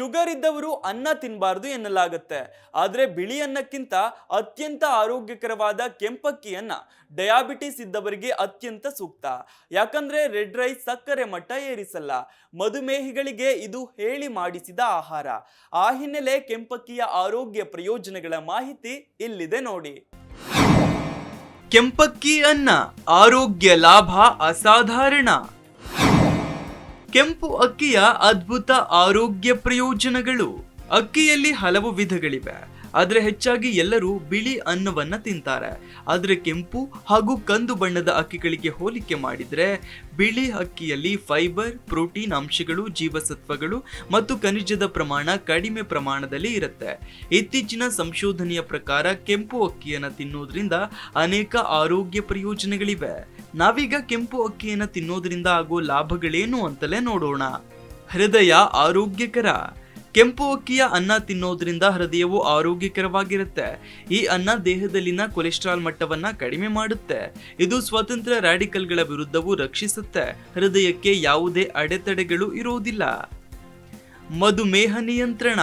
Sugar ಇದ್ದವರು ಅನ್ನ ತಿನ್ನಬಾರ್ದು ಎನ್ನಲಾಗುತ್ತೆ. ಆದರೆ ಬಿಳಿ ಅನ್ನಕ್ಕಿಂತ ಅತ್ಯಂತ ಆರೋಗ್ಯಕರವಾದ ಕೆಂಪಕ್ಕಿಯನ್ನ ಡಯಾಬಿಟಿಸ್ ಇದ್ದವರಿಗೆ ಅತ್ಯಂತ ಸೂಕ್ತ. ಯಾಕಂದ್ರೆ ರೆಡ್ ರೈಸ್ ಸಕ್ಕರೆ ಮಟ್ಟ ಏರಿಸಲ್ಲ. ಮಧುಮೇಹಿಗಳಿಗೆ ಇದು ಹೇಳಿ ಮಾಡಿಸಿದ ಆಹಾರ. ಆ ಹಿನ್ನೆಲೆ ಕೆಂಪಕ್ಕಿಯ ಆರೋಗ್ಯ ಪ್ರಯೋಜನಗಳ ಮಾಹಿತಿ ಇಲ್ಲಿದೆ ನೋಡಿ. ಕೆಂಪಕ್ಕಿ ಅನ್ನ ಆರೋಗ್ಯ ಲಾಭ ಅಸಾಧಾರಣ. ಕೆಂಪು ಅಕ್ಕಿಯ ಅದ್ಭುತ ಆರೋಗ್ಯ ಪ್ರಯೋಜನಗಳು. ಅಕ್ಕಿಯಲ್ಲಿ ಹಲವು ವಿಧಗಳಿವೆ. ಆದರೆ ಹೆಚ್ಚಾಗಿ ಎಲ್ಲರೂ ಬಿಳಿ ಅನ್ನವನ್ನು ತಿಂತಾರೆ. ಆದರೆ ಕೆಂಪು ಹಾಗೂ ಕಂದು ಬಣ್ಣದ ಅಕ್ಕಿಗಳಿಗೆ ಹೋಲಿಕೆ ಮಾಡಿದರೆ ಬಿಳಿ ಅಕ್ಕಿಯಲ್ಲಿ ಫೈಬರ್, ಪ್ರೋಟೀನ್ ಅಂಶಗಳು, ಜೀವಸತ್ವಗಳು ಮತ್ತು ಖನಿಜದ ಪ್ರಮಾಣ ಕಡಿಮೆ ಪ್ರಮಾಣದಲ್ಲಿ ಇರುತ್ತೆ. ಇತ್ತೀಚಿನ ಸಂಶೋಧನೆಯ ಪ್ರಕಾರ ಕೆಂಪು ಅಕ್ಕಿಯನ್ನು ತಿನ್ನೋದ್ರಿಂದ ಅನೇಕ ಆರೋಗ್ಯ ಪ್ರಯೋಜನಗಳಿವೆ. ನಾವೀಗ ಕೆಂಪು ಅಕ್ಕಿಯನ್ನು ತಿನ್ನೋದ್ರಿಂದ ಆಗೋ ಲಾಭಗಳೇನು ಅಂತಲೇ ನೋಡೋಣ. ಹೃದಯ ಆರೋಗ್ಯಕರ. ಕೆಂಪು ಅಕ್ಕಿಯ ಅನ್ನ ತಿನ್ನೋದ್ರಿಂದ ಹೃದಯವು ಆರೋಗ್ಯಕರವಾಗಿರುತ್ತೆ. ಈ ಅನ್ನ ದೇಹದಲ್ಲಿನ ಕೊಲೆಸ್ಟ್ರಾಲ್ ಮಟ್ಟವನ್ನ ಕಡಿಮೆ ಮಾಡುತ್ತೆ. ಇದು ಸ್ವತಂತ್ರ ರಾಡಿಕಲ್ಗಳ ವಿರುದ್ಧವೂ ರಕ್ಷಿಸುತ್ತೆ. ಹೃದಯಕ್ಕೆ ಯಾವುದೇ ಅಡೆತಡೆಗಳು ಇರುವುದಿಲ್ಲ. ಮಧುಮೇಹ ನಿಯಂತ್ರಣ.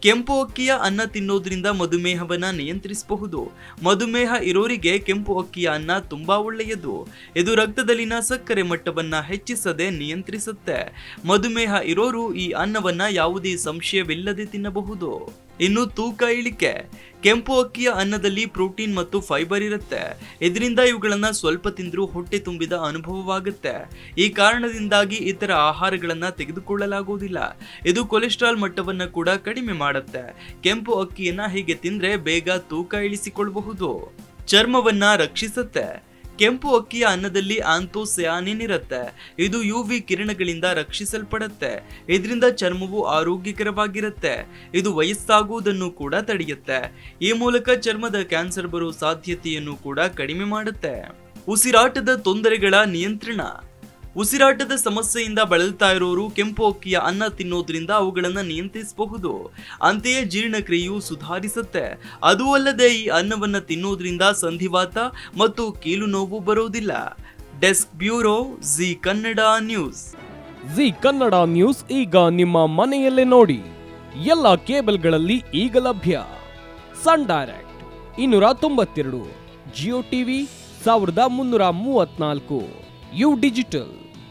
ಕೆಂಪು ಅಕ್ಕಿಯ ಅನ್ನ ತಿನ್ನೋದ್ರಿಂದ ಮಧುಮೇಹವನ್ನ ನಿಯಂತ್ರಿಸಬಹುದು. ಮಧುಮೇಹ ಇರೋರಿಗೆ ಕೆಂಪು ಅಕ್ಕಿಯ ಅನ್ನ ತುಂಬಾ ಒಳ್ಳೆಯದು. ಇದು ರಕ್ತದಲ್ಲಿನ ಸಕ್ಕರೆ ಮಟ್ಟವನ್ನ ಹೆಚ್ಚಿಸದೆ ನಿಯಂತ್ರಿಸುತ್ತೆ. ಮಧುಮೇಹ ಇರೋರು ಈ ಅನ್ನವನ್ನ ಯಾವುದೇ ಸಂಶಯವಿಲ್ಲದೆ ತಿನ್ನಬಹುದು. ಇನ್ನು ತೂಕ ಇಳಿಕೆ. ಕೆಂಪು ಅಕ್ಕಿಯ ಅನ್ನದಲ್ಲಿ ಪ್ರೋಟೀನ್ ಮತ್ತು ಫೈಬರ್ ಇರುತ್ತೆ. ಇದರಿಂದ ಇವುಗಳನ್ನ ಸ್ವಲ್ಪ ತಿಂದರೂ ಹೊಟ್ಟೆ ತುಂಬಿದ ಅನುಭವವಾಗುತ್ತೆ. ಈ ಕಾರಣದಿಂದಾಗಿ ಇತರ ಆಹಾರಗಳನ್ನ ತೆಗೆದುಕೊಳ್ಳಲಾಗುವುದಿಲ್ಲ. ಇದು ಕೊಲೆಸ್ಟ್ರಾಲ್ ಮಟ್ಟವನ್ನು ಕೂಡ ಕಡಿಮೆ ಮಾಡುತ್ತೆ. ಕೆಂಪು ಅಕ್ಕಿಯನ್ನ ಹೀಗೆ ತಿಂದರೆ ಬೇಗ ತೂಕ ಇಳಿಸಿಕೊಳ್ಳಬಹುದು. ಚರ್ಮವನ್ನ ರಕ್ಷಿಸುತ್ತೆ. ಕೆಂಪು ಅಕ್ಕಿಯ ಅನ್ನದಲ್ಲಿ ಆಂಥೋಸಯಾನಿನ್ ಇರುತ್ತೆ ಇದು ಯು ವಿ ಕಿರಣಗಳಿಂದ ರಕ್ಷಿಸಲ್ಪಡುತ್ತೆ. ಇದರಿಂದ ಚರ್ಮವು ಆರೋಗ್ಯಕರವಾಗಿರುತ್ತೆ. ಇದು ವಯಸ್ಸಾಗುವುದನ್ನು ಕೂಡ ತಡೆಯುತ್ತೆ. ಈ ಮೂಲಕ ಚರ್ಮದ ಕ್ಯಾನ್ಸರ್ ಬರುವ ಸಾಧ್ಯತೆಯನ್ನು ಕೂಡ ಕಡಿಮೆ ಮಾಡುತ್ತೆ. ಉಸಿರಾಟದ ತೊಂದರೆಗಳ ನಿಯಂತ್ರಣ. ಉಸಿರಾಟದ ಸಮಸ್ಯೆಯಿಂದ ಬಳಲ್ತಾ ಇರೋರು ಕೆಂಪು ಅಕ್ಕಿಯ ಅನ್ನ ತಿನ್ನೋದ್ರಿಂದ ಅವುಗಳನ್ನು ನಿಯಂತ್ರಿಸಬಹುದು. ಅಂತೆಯೇ ಜೀರ್ಣಕ್ರಿಯೆಯು ಸುಧಾರಿಸುತ್ತೆ. ಅದು ಅಲ್ಲದೆ ಈ ಅನ್ನವನ್ನು ತಿನ್ನೋದ್ರಿಂದ ಸಂಧಿವಾತ ಮತ್ತು ಕೀಲು ನೋವು ಬರೋದಿಲ್ಲ. Desk bureau Zee Kannada news. Zee Kannada news ಈಗ ನಿಮ್ಮ ಮನೆಯಲ್ಲೇ ನೋಡಿ. ಎಲ್ಲ ಕೇಬಲ್ಗಳಲ್ಲಿ ಈಗ ಲಭ್ಯ. ಸನ್ ಡೈರೆಕ್ಟ್ ಇನ್ನೂರ ತೊಂಬತ್ತೆರಡು, ಜಿಯೋ ಟಿವಿ ಸಾವಿರದ ಮುನ್ನೂರ ಮೂವತ್ನಾಲ್ಕು ಯು ಡಿಜಿಟಲ್.